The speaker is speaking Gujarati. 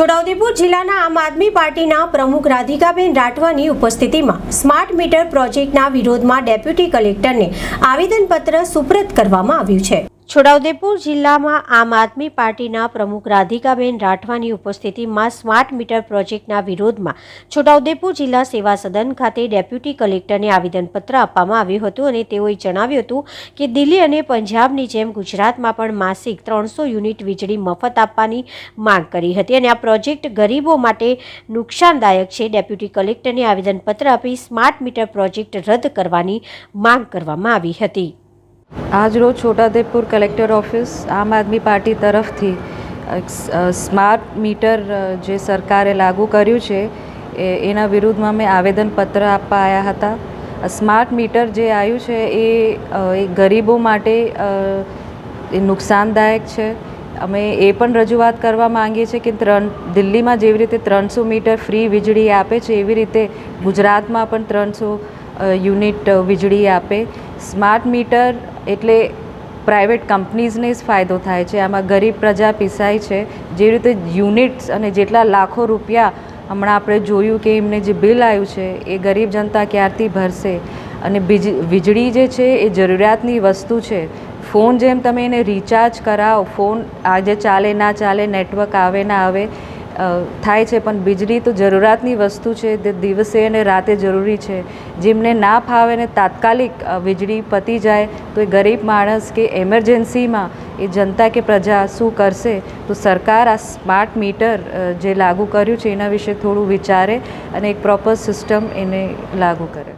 છોટાઉદેપુર જિલ્લાના આમ આદમી પાર્ટીના પ્રમુખ રાધિકાબેન રાઠવાની ઉપસ્થિતિમાં સ્માર્ટ મીટર પ્રોજેક્ટના વિરોધમાં ડેપ્યુટી કલેક્ટરને આવેદનપત્ર સુપ્રત કરવામાં આવ્યું છે. છોટાઉદેપુર જિલ્લામાં આમ આદમી પાર્ટીના પ્રમુખ રાધિકાબેન રાઠવાની ઉપસ્થિતિમાં સ્માર્ટ મીટર પ્રોજેક્ટના વિરોધમાં છોટાઉદેપુર જિલ્લા સેવા સદન ખાતે ડેપ્યુટી કલેક્ટરને આવેદનપત્ર આપવામાં આવ્યું હતું અને તેઓએ જણાવ્યું હતું કે દિલ્હી અને પંજાબની જેમ ગુજરાતમાં પણ માસિક ત્રણસો યુનિટ વીજળી મફત આપવાની માંગ કરી હતી અને આ પ્રોજેક્ટ ગરીબો માટે નુકસાનદાયક છે. ડેપ્યુટી કલેક્ટરને આવેદનપત્ર આપી સ્માર્ટ મીટર પ્રોજેક્ટ રદ કરવાની માંગ કરવામાં આવી હતી. આજ રોજ Chhota Udepur collector office Aam Aadmi Party તરફથી સ્માર્ટ મીટર જે સરકારે લાગુ કર્યું છે એના વિરુદ્ધમાં મેં આવેદનપત્ર આપવા આવ્યા હતા. સ્માર્ટ મીટર જે આવ્યું છે, એ ગરીબો માટે નુકસાનદાયક છે. અમે એ પણ રજૂઆત કરવા માંગીએ છીએ કે ત્રણ, દિલ્હીમાં જેવી રીતે ત્રણસો મીટર ફ્રી વીજળી આપે છે, એવી રીતે ગુજરાતમાં પણ ત્રણસો યુનિટ વીજળી આપે. સ્માર્ટ મીટર એટલે પ્રાઇવેટ કંપનીઝને જ ફાયદો થાય છે. આમાં ગરીબ પ્રજા પીસાય છે. જે રીતે યુનિટ્સ અને જેટલા લાખો રૂપિયા હમણાં આપણે જોયું કે એમને જે બિલ આવ્યું છે, એ ગરીબ જનતા ક્યારથી ભરશે? અને બીજ, વીજળી જે છે, એ જરૂરિયાતની વસ્તુ છે. ફોન જેમ તમે એને રિચાર્જ કરાવો, ફોન આજે ચાલે, ના ચાલે નેટવર્ક આવે, ના આવે થાય છે, પણ વીજળી તો જરૂરિયાતની વસ્તુ છે, તે દિવસે અને રાતે જરૂરી છે. જેમને ના ફાવે ને તાત્કાલિક વીજળી પતી જાય, તો એ ગરીબ માણસ કે એમરજન્સીમાં એ જનતા કે પ્રજા શું કરશે? તો સરકાર આ સ્માર્ટ મીટર જે લાગુ કર્યું છે, એના વિશે થોડું વિચારે અને એક પ્રોપર સિસ્ટમ એને લાગુ કરે.